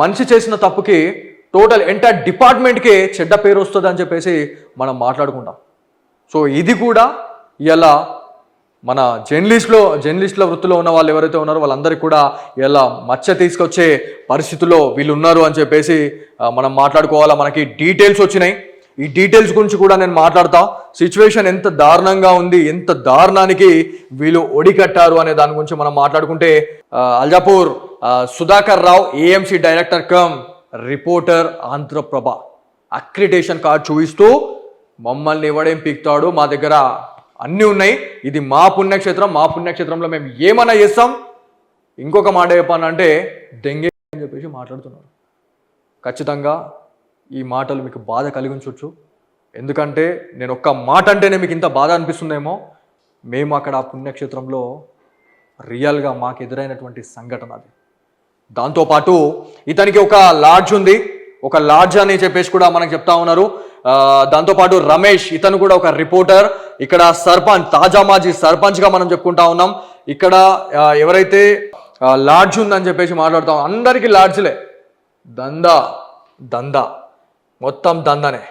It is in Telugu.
మనిషి చేసిన తప్పుకి టోటల్ ఎంటైర్ డిపార్ట్మెంట్కే చెడ్డ పేరు వస్తుంది అని చెప్పేసి మనం మాట్లాడుకుంటాం. సో ఇది కూడా ఇలా మన జర్నలిస్ట్లో జర్నలిస్టుల వృత్తిలో ఉన్న వాళ్ళు ఎవరైతే ఉన్నారో వాళ్ళందరికీ కూడా ఇలా మచ్చ తీసుకొచ్చే పరిస్థితుల్లో వీళ్ళు ఉన్నారు అని చెప్పేసి మనం మాట్లాడుకోవాలా? మనకి డీటెయిల్స్ వచ్చినాయి. ఈ డీటెయిల్స్ గురించి కూడా నేను మాట్లాడతా. సిచ్యువేషన్ ఎంత దారుణంగా ఉంది ఎంత దారుణానికి వీళ్ళు ఒడికట్టారు అనే దాని గురించి మనం మాట్లాడుకుంటే Aljapur Sudhakar Rao AMC director cum reporter Andhra Prabha. Accreditation card చూపిస్తూ మమ్మల్ని ఎవడేం పీక్తాడు మా దగ్గర అన్నీ ఉన్నాయి. ఇది మా పుణ్యక్షేత్రం మా పుణ్యక్షేత్రంలో మేము ఏమన్నా చేస్తాం? ఇంకొక మాట చెప్పానంటే దెంగే అని చెప్పేసి మాట్లాడుతున్నారు. ఖచ్చితంగా ఈ మాటలు మీకు బాధ కలిగించవచ్చు ఎందుకంటే నేను ఒక్క మాట అంటేనే మీకు ఇంత బాధ అనిపిస్తుందేమో. మేము అక్కడ ఆ పుణ్యక్షేత్రంలో రియల్గా మాకు ఎదురైనటువంటి సంఘటన అది. దాంతోపాటు ఇతనికి ఒక లాడ్జ్ ఉంది. ఒక లాడ్జ్ అని చెప్పేసి కూడా మనకు చెప్తా ఉన్నారు. దాంతోపాటు రమేష్ ఇతను కూడా ఒక రిపోర్టర్. ఇక్కడ సర్పంచ్ తాజా మాజీ సర్పంచ్గా మనం చెప్పుకుంటా ఉన్నాం. ఇక్కడ ఎవరైతే లాడ్జ్ ఉందని చెప్పేసి మాట్లాడుతాం అందరికీ లాడ్జ్లే. దందా దందా. మొత్తం దందనే.